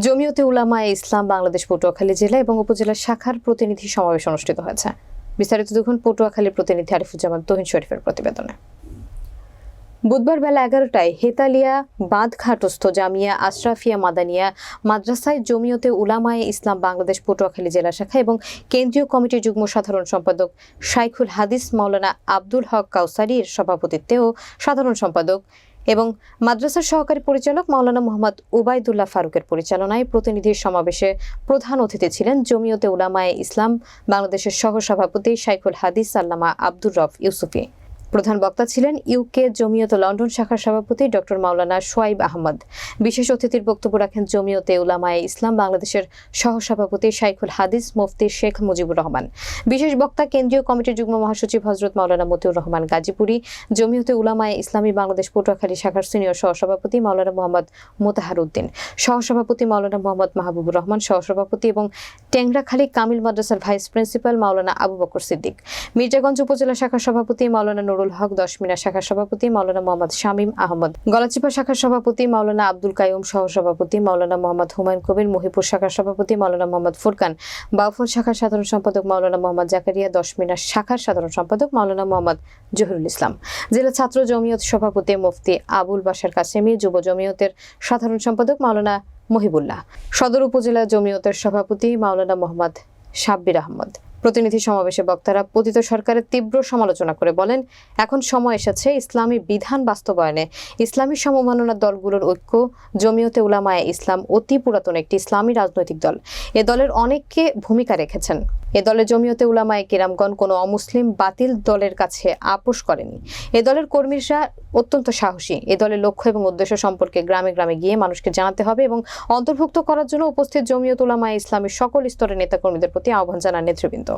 জমিয়তে উলামায়ে ইসলাম বাংলাদেশ পটুয়াখালী জেলা এবং উপজেলা শাখার প্রতিনিধি সমাবেশ অনুষ্ঠিত হয়েছে। বিস্তারিত দেখুন পটুয়াখালীর প্রতিনিধি আরিফুজ্জামান তহিন শরীফের প্রতিবেদনে। বুধবার বেলা এগারোটায় হেতালিয়া, বাঁধঘাটস্থ জামিয়া, আশরাফিয়া মাদানিয়া মাদ্রাসায় জমিয়তে উলামায়ে ইসলাম বাংলাদেশ পটুয়াখালী জেলা শাখা এবং কেন্দ্রীয় কমিটির যুগ্ম সাধারণ সম্পাদক শাইখুল হাদিস, মাওলানা আব্দুল হক কাউসারির সভাপতিত্বে ও সাধারণ সম্পাদক এবং মাদ্রাসার সহকারী পরিচালক মাওলানা মোহাম্মদ উবায়দুল্লাহ ফারুকের পরিচালনায় প্রতিনিধির সমাবেশে প্রধান অতিথি ছিলেন জমিয়তে উলামায়ে ইসলাম, বাংলাদেশের সহসভাপতি শাইখুল হাদিস আল্লামা আব্দুর রফ ইউসুফি। প্রধান বক্তা ছিলেন ইউকে জমিয়ত লন্ডন শাখার সভাপতি ডক্টর মাওলানা সোয়াইব আহমদ। বিশেষ অতিথির বক্তব্য রাখেন জমিয়তে উলামায়ে ইসলাম বাংলাদেশের সহসভাপতি শাইখুল হাদিস, মুফতি শেখ মুজিবুর রহমান। বিশেষ বক্তা কেন্দ্রীয় কমিটির যুগ্ম মহাসচিব হজরত মাওলানা মতিউর রহমান গাজীপুরি, জমিয়তে উলামায়ে ইসলামী বাংলাদেশ পটুয়াখালী শাখার সিনিয়র সহসভাপতি মাওলানা মোহাম্মদ মোতাহার উদ্দিন সহসভাপতি মাওলানা মোহাম্মদ মাহবুবুর রহমান, সহসভাপতি এবং টেংরাখালী কামিল মাদ্রাসার ভাইস প্রিন্সিপাল মাওলানা আবু বকর সিদ্দিক, মির্জাগঞ্জ উপজেলা শাখার সভাপতি মাওলানা নুরুল হক, দশমিনা শাখার সভাপতি মাওলানা মোহাম্মদ শামীম আহমদ, গলাচিপা শাখার সভাপতি মাওলানা আব্দুল কায়ুম সহসভাপতি মাওলানা মোহাম্মদ হুমায়ুন কবির, মহিপুর শাখার সভাপতি মাওলানা মোহাম্মদ ফুরকান বাউফল শাখার সাধারণ সম্পাদক মাওলানা মোহাম্মদ জাকারিয়া, দশমিনা শাখার সাধারণ সম্পাদক মাওলানা মোহাম্মদ জহিরুল ইসলাম। জেলা ছাত্র জমিয়ত সভাপতি মুফতি আবুল বাসার কাসেমি, যুব জমিয়তের সাধারণ সম্পাদক মাওলানা মহিবুল্লাহ। সদর উপজেলা জমিয়তের সভাপতি মাওলানা মোহাম্মদ সাব্বির আহমদ। প্রতিনিধি সমাবেশে বক্তারা পতিত সরকারের তীব্র সমালোচনা করে বলেন, এখন সময় এসেছে ইসলামী বিধান বাস্তবায়নে। ইসলামী সমমাননার দলগুলোর ঐক্য, জমিয়তে উলামায়ে ইসলাম অতি পুরাতন একটি ইসলামী রাজনৈতিক দল। এ দলের অনেককে ভূমিকা রেখেছেন। এ দলে জমিয়তে উলামায় কিরামগণ কোনো অমুসলিম বাতিল দলের কাছে আপোষ করেনি। এ দলের কর্মীরা অত্যন্ত সাহসী। এ দলের লক্ষ্য এবং উদ্দেশ্য সম্পর্কে গ্রামে গ্রামে গিয়ে মানুষকে জানাতে হবে এবং অন্তর্ভুক্ত করার জন্য উপস্থিত জমিয়ত উলামায়ে ইসলামের সকল স্তরের নেতাকর্মীদের প্রতি আহ্বান জানান নেতৃবৃন্দ।